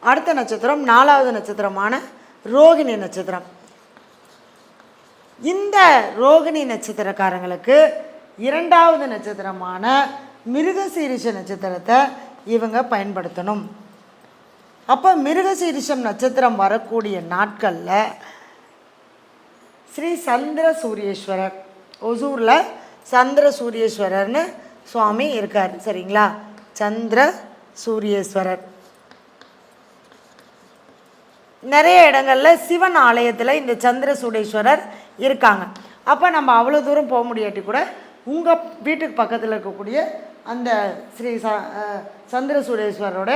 அடுத்த நட்சத்திரம் நாலாவது நட்சத்திரமான ரோகிணி நட்சத்திரம். இந்த ரோகிணி நட்சத்திரக்காரங்களுக்கு இரண்டாவது நட்சத்திரமான மிருகசீரிஷ நட்சத்திரத்தை இவங்க பயன்படுத்தணும். அப்போ மிருகசீரிஷம் நட்சத்திரம் வரக்கூடிய நாட்களில் ஸ்ரீ சந்திர சூரியேஸ்வரர் ஒசூரில் சந்திர சூரியேஸ்வரர்னு சுவாமி இருக்கார் சரிங்களா? சந்திர சூரியேஸ்வரர். நிறைய இடங்களில் சிவன் ஆலயத்தில் இந்த சந்திர சூடேஸ்வரர் இருக்காங்க. அப்போ நம்ம அவ்வளோ தூரம் போக முடியாட்டி கூட உங்கள் வீட்டுக்கு பக்கத்தில் இருக்கக்கூடிய அந்த ஸ்ரீ ச சந்திர சூடேஸ்வரரோட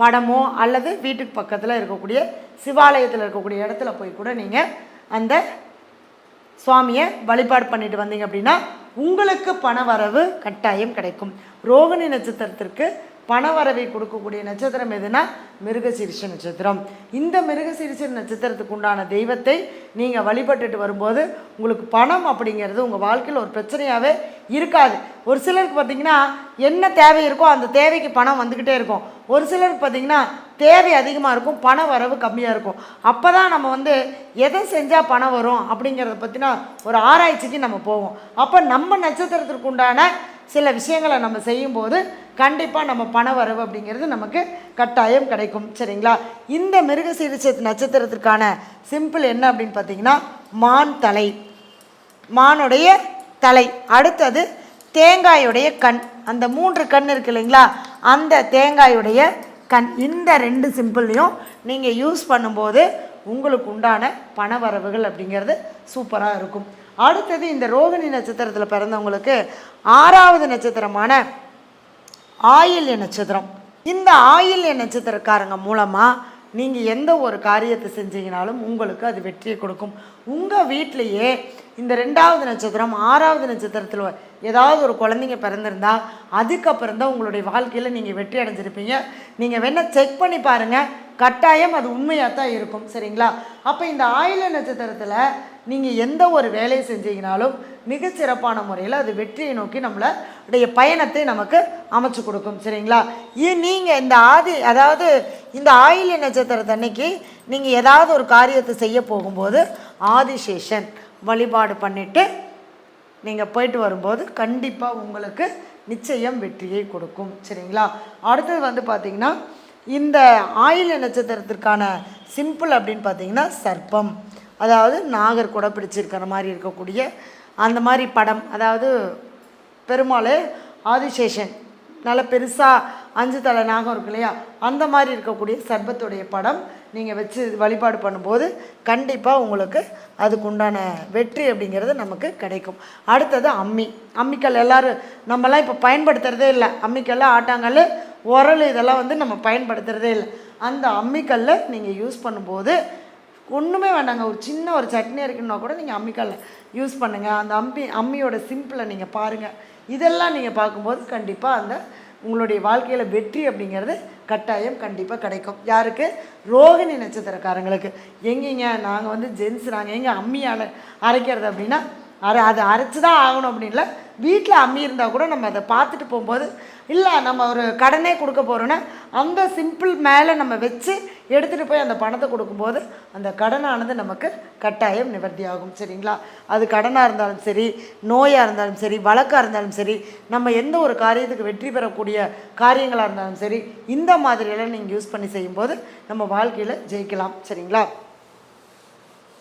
படமோ அல்லது வீட்டுக்கு பக்கத்தில் இருக்கக்கூடிய சிவாலயத்தில் இருக்கக்கூடிய இடத்துல போய் கூட நீங்கள் அந்த சுவாமியை வழிபாடு பண்ணிட்டு வந்தீங்க அப்படின்னா உங்களுக்கு பண வரவு கட்டாயம் கிடைக்கும். ரோகிணி நட்சத்திரத்திற்கு பண வரவை கொடுக்கக்கூடிய நட்சத்திரம் எதுனா மிருகசீரிஷ நட்சத்திரம். இந்த மிருகசீரிஷ நட்சத்திரத்துக்கு உண்டான தெய்வத்தை நீங்கள் வழிபட்டுட்டு வரும்போது உங்களுக்கு பணம் அப்படிங்கிறது உங்கள் வாழ்க்கையில் ஒரு பிரச்சனையாகவே இருக்காது. ஒரு சிலருக்கு பார்த்தீங்கன்னா என்ன தேவை இருக்கோ அந்த தேவைக்கு பணம் வந்துக்கிட்டே இருக்கும். ஒரு சிலருக்கு பார்த்தீங்கன்னா தேவை அதிகமாக இருக்கும் பண வரவு கம்மியாக இருக்கும். அப்போ தான் நம்ம வந்து எதை செஞ்சால் பணம் வரும் அப்படிங்கிறத பற்றினா ஒரு ஆராய்ச்சிக்கு நம்ம போவோம். அப்போ நம்ம நட்சத்திரத்திற்கு உண்டான சில விஷயங்களை நம்ம செய்யும்போது கண்டிப்பாக நம்ம பண வரவு அப்படிங்கிறது நமக்கு கட்டாயம் கிடைக்கும். சரிங்களா? இந்த மிருக சீரிசத்து நட்சத்திரத்திற்கான சிம்பிள் என்ன அப்படின்னு பார்த்தீங்கன்னா மான் தலை. மானுடைய தலை. அடுத்தது தேங்காயுடைய கண். அந்த மூன்று கண் இருக்கு இல்லைங்களா? அந்த தேங்காயுடைய கண். இந்த ரெண்டு சிம்பிளையும் நீங்கள் யூஸ் பண்ணும்போது உங்களுக்கு உண்டான பண வரவுகள் அப்படிங்கிறது சூப்பராக இருக்கும். அடுத்தது இந்த ரோகிணி நட்சத்திரத்தில் பிறந்தவங்களுக்கு ஆறாவது நட்சத்திரமான ஆயில்ய நட்சத்திரம் இந்த ஆயில்ய நட்சத்திரக்காரங்க மூலமாக நீங்கள் எந்த ஒரு காரியத்தை செஞ்சீங்கனாலும் உங்களுக்கு அது வெற்றியை கொடுக்கும். உங்கள் வீட்டிலையே இந்த ரெண்டாவது நட்சத்திரம் ஆறாவது நட்சத்திரத்தில் ஏதாவது ஒரு குழந்தைங்க பிறந்திருந்தா அதுக்கப்புறம் தான் உங்களுடைய வாழ்க்கையில் நீங்கள் வெற்றி அடைஞ்சிருப்பீங்க. நீங்கள் வேணால் செக் பண்ணி பாருங்கள் கட்டாயம் அது உண்மையாக தான் இருக்கும் சரிங்களா? அப்போ இந்த ஆயுள நட்சத்திரத்தில் நீங்கள் எந்த ஒரு வேலையை செஞ்சீங்கனாலும் மிகச்சிறப்பான முறையில் அது வெற்றியை நோக்கி நம்மளுடைய பயணத்தை நமக்கு அமைச்சு கொடுக்கும் சரிங்களா? நீங்கள் இந்த ஆதி அதாவது இந்த ஆயுள நட்சத்திரத்தை அன்னைக்கு நீங்கள் ஏதாவது ஒரு காரியத்தை செய்ய போகும்போது ஆதிசேஷன் வழிபாடு பண்ணிவிட்டு நீங்கள் போயிட்டு வரும்போது கண்டிப்பாக உங்களுக்கு நிச்சயம் வெற்றியை கொடுக்கும் சரிங்களா? அடுத்தது வந்து பார்த்திங்கன்னா இந்த ஆயில்ய நட்சத்திரத்திற்கான சிம்பிள் அப்படின்னு பார்த்தீங்கன்னா சர்ப்பம். அதாவது நாகர் கூட பிடிச்சிருக்கிற மாதிரி இருக்கக்கூடிய அந்த மாதிரி படம். அதாவது பெருமாள் ஆதிசேஷன் நல்ல பெருசாக அஞ்சு தலை நாகம் இருக்கு இல்லையா? அந்த மாதிரி இருக்கக்கூடிய சர்பத்துடைய படம் நீங்கள் வச்சு வழிபாடு பண்ணும்போது கண்டிப்பாக உங்களுக்கு அதுக்கு உண்டான வெற்றி அப்படிங்கிறது நமக்கு கிடைக்கும். அடுத்தது அம்மி. அம்மிக்கல் எல்லோரும் நம்மலாம் இப்போ பயன்படுத்துகிறதே இல்லை. அம்மிக்கல் ஆட்டாங்கல் உரல் இதெல்லாம் வந்து நம்ம பயன்படுத்துகிறதே இல்லை. அந்த அம்மிக்கல்லை நீங்கள் யூஸ் பண்ணும்போது ஒன்றுமே வேண்டாங்க. ஒரு சின்ன ஒரு சட்னி இருக்குன்னா கூட நீங்கள் அம்மிக்கல்ல யூஸ் பண்ணுங்கள் அந்த அம்மி அம்மியோட சிம்பிளை நீங்கள் பாருங்கள் இதெல்லாம் நீங்கள் பார்க்கும்போது கண்டிப்பாக அந்த உங்களுடைய வாழ்க்கையில் வெற்றி அப்படிங்கிறது கட்டாயம் கண்டிப்பாக கிடைக்கும். யாருக்கு? ரோகிணி நட்சத்திரக்காரங்களுக்கு. எங்கேங்க? நாங்கள் வந்து ஜென்ஸ் நாங்கள் எங்கே அம்மியால் அரைக்கிறது அப்படின்னா அரை அதை அரைச்சி தான் ஆகணும் அப்படின்ல வீட்டில் அம்மி இருந்தால் கூட நம்ம அதை பார்த்துட்டு போகும்போது இல்லை நம்ம ஒரு கடனே கொடுக்க போகிறோன்னா அந்த சிம்பிள் மேலே நம்ம வச்சு எடுத்துகிட்டு போய் அந்த பணத்தை கொடுக்கும்போது அந்த கடனானது நமக்கு கட்டாயம் நிவர்த்தி ஆகும் சரிங்களா? அது கடனாக இருந்தாலும் சரி நோயாக இருந்தாலும் சரி வழக்காக இருந்தாலும் சரி நம்ம எந்த ஒரு காரியத்துக்கு வெற்றி பெறக்கூடிய காரியங்களாக இருந்தாலும் சரி இந்த மாதிரியெல்லாம் நீங்கள் யூஸ் பண்ணி செய்யும்போது நம்ம வாழ்க்கையில் ஜெயிக்கலாம். சரிங்களா?